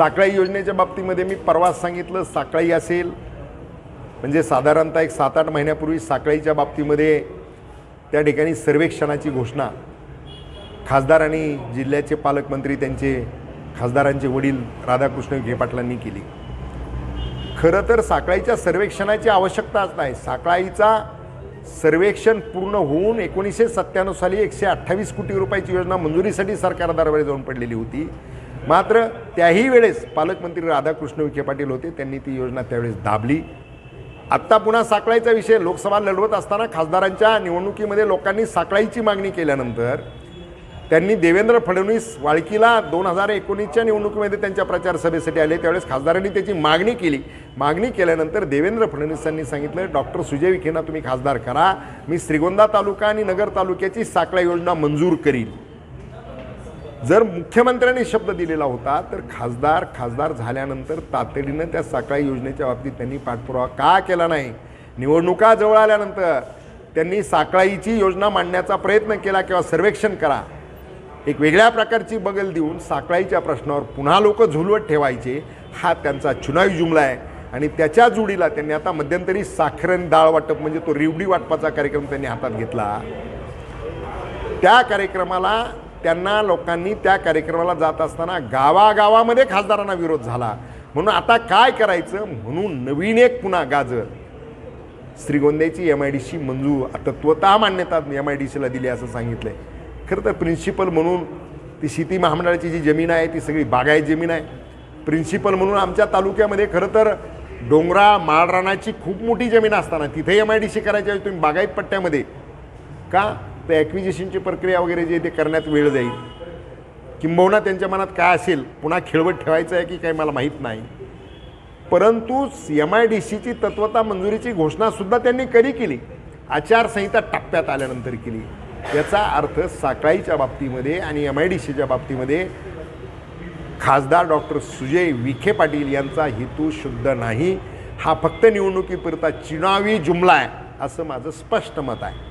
साकळाई योजनेच्या बाबतीमध्ये मी परवाच सांगितलं साकळाई असेल. म्हणजे साधारणतः एक सात आठ महिन्यापूर्वी साकळीच्या बाबतीमध्ये त्या ठिकाणी सर्वेक्षणाची घोषणा खासदार आणि जिल्ह्याचे पालकमंत्री त्यांचे खासदारांचे वडील राधाकृष्ण विखे पाटलांनी केली. खरं तर साकळाईच्या सर्वेक्षणाची आवश्यकताच नाही. साकळाईचा सर्वेक्षण पूर्ण होऊन एकोणीसशे सत्त्याण्णव साली एकशे अठ्ठावीस कोटी रुपयाची योजना मंजुरीसाठी सरकार दरबारी जाऊन पडलेली होती. मात्र त्याही वेळेस पालकमंत्री राधाकृष्ण विखे पाटील होते. त्यांनी ती योजना त्यावेळेस दाबली. आत्ता पुन्हा साखळाईचा विषय लोकसभा लढवत असताना खासदारांच्या निवडणुकीमध्ये लोकांनी साकळाईची मागणी केल्यानंतर त्यांनी देवेंद्र फडणवीस वाळकीला दोन हजार एकोणीसच्या निवडणुकीमध्ये त्यांच्या प्रचार सभेसाठी आले. त्यावेळेस खासदारांनी त्याची मागणी केली. मागणी केल्यानंतर देवेंद्र फडणवीसांनी सांगितलं डॉक्टर सुजय विखेंना तुम्ही खासदार करा. मी श्रीगोंदा तालुका आणि नगर तालुक्याची साकळा योजना मंजूर करील जर मुख्यमंत्र्यांनी शब्द दिलेला होता तर खासदार खासदार झाल्यानंतर तातडीनं त्या साखळी योजनेच्या बाबतीत त्यांनी पाठपुरावा का केला नाही? निवडणुका जवळ आल्यानंतर त्यांनी साकळाईची योजना मांडण्याचा प्रयत्न केला किंवा सर्वेक्षण करा. एक वेगळ्या प्रकारची बगल देऊन साकळाईच्या प्रश्नावर पुन्हा लोक झुलवत ठेवायचे हा त्यांचा चुनावी जुमला आहे. आणि त्याच्या जोडीला त्यांनी आता मध्यंतरी साखरण डाळ वाटप म्हणजे तो रिवडी वाटपाचा कार्यक्रम त्यांनी हातात घेतला. त्या कार्यक्रमाला त्यांना लोकांनी त्या कार्यक्रमाला जात असताना गावागावामध्ये खासदारांना विरोध झाला. म्हणून आता काय करायचं? म्हणून नवीन एक पुन्हा गाजर. श्रीगोंद्याची एम आय डी सी मंजूर तत्वतः मान्यता एम आय डी सीला दिली असं सांगितलंय. खरं तर प्रिन्सिपल म्हणून ती शेती महामंडळाची जी जमीन आहे ती सगळी बागायत जमीन आहे. प्रिन्सिपल म्हणून आमच्या तालुक्यामध्ये खरं तर डोंगरा माळरानाची खूप मोठी जमीन असताना तिथे एम आय डी सी करायची तुम्ही बागायत पट्ट्यामध्ये का? तर ॲक्विजिशनची प्रक्रिया वगैरे जे ते करण्यात वेळ जाईल. किंबहुना त्यांच्या मनात काय असेल पुन्हा खेळवत ठेवायचं आहे की काय मला माहीत नाही. परंतु एम आय डी सीची तत्वता मंजुरीची घोषणासुद्धा त्यांनी कधी केली? आचारसंहिता टप्प्यात आल्यानंतर केली. याचा अर्थ साकळाईच्या बाबतीमध्ये आणि एम आय डी सीच्या बाबतीमध्ये खासदार डॉक्टर सुजय विखे पाटील यांचा हेतू शुद्ध नाही. हा फक्त निवडणुकीपुरता चिनावी जुमला आहे असं माझं स्पष्ट मत आहे.